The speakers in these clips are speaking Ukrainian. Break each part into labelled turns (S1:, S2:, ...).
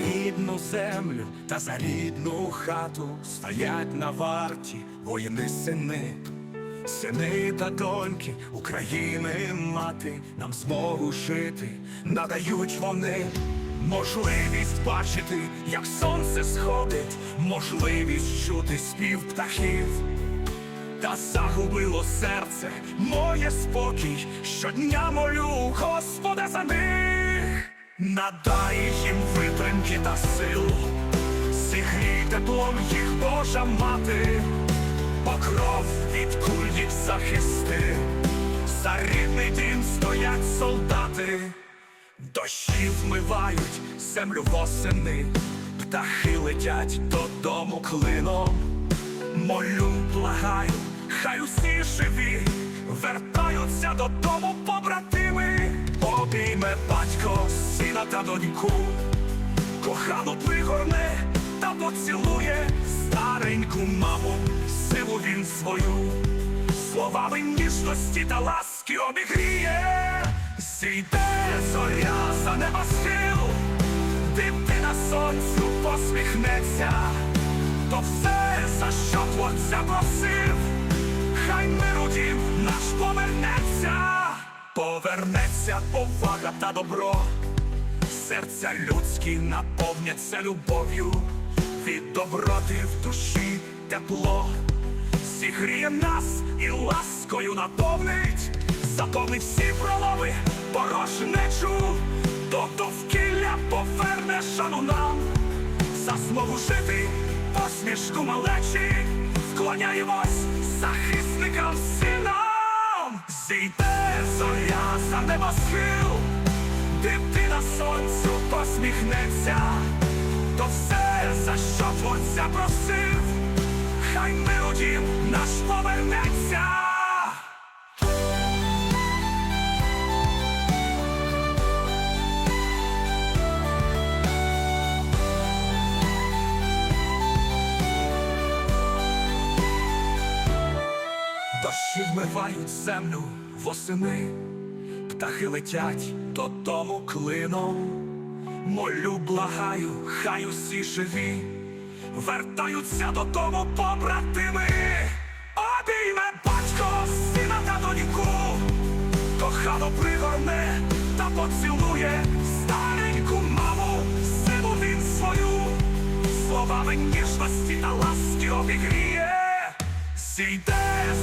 S1: рідну землю та за рідну хату стоять на варті воїни сини, сини та доньки України мати, нам змогу жити, надають вони можливість бачити, як сонце сходить, можливість чути спів птахів. Та загубило серце моє спокій, щодня молю Господа за них, надай їм витримки та сил, зігрій теплом їх Божа мати, покров від куль захисти, за рідний дім стоять солдати, дощі вмивають землю восени, птахи летять додому клином. Молю, благаю, хай усі живі, вертаються додому побратими, обійме батько, сина та доньку, кохану пригорне та поцілує стареньку маму, силу він свою, словами ніжності та ласки обігріє, зійде зоря за неба схил, дитина сонцю посміхнеться. То все, за що творця просив, хай миру дім наш повернеться, повернеться повага та добро, серця людські наповняться любов'ю, від доброти в душі тепло, зігріє нас і ласкою наповнить, заповнить всі проломи порожнечу, до довкілля поверне шану нам. За змогу жити, посмішку малечі, вклоняємось захисникам синам, зійде зоря за небосхил, сонцю посміхнеться, то все, за що творця просив, хай миру дім наш повернеться. Дощі вмивають землю восени, птахи летять додому клином. Молю, благаю, хай усі живі, вертаються додому побратими, обійме батько, сина та доньку, кохано пригорне та поцілує стареньку маму, силу він свою, словами ніжності та ласки обігріє. Зійде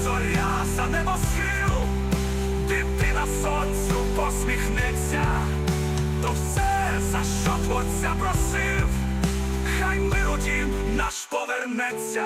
S1: зоря за небосхил, дитина сонцю посміхнеться, то все, за що творця просив, хай миру дім наш повернеться.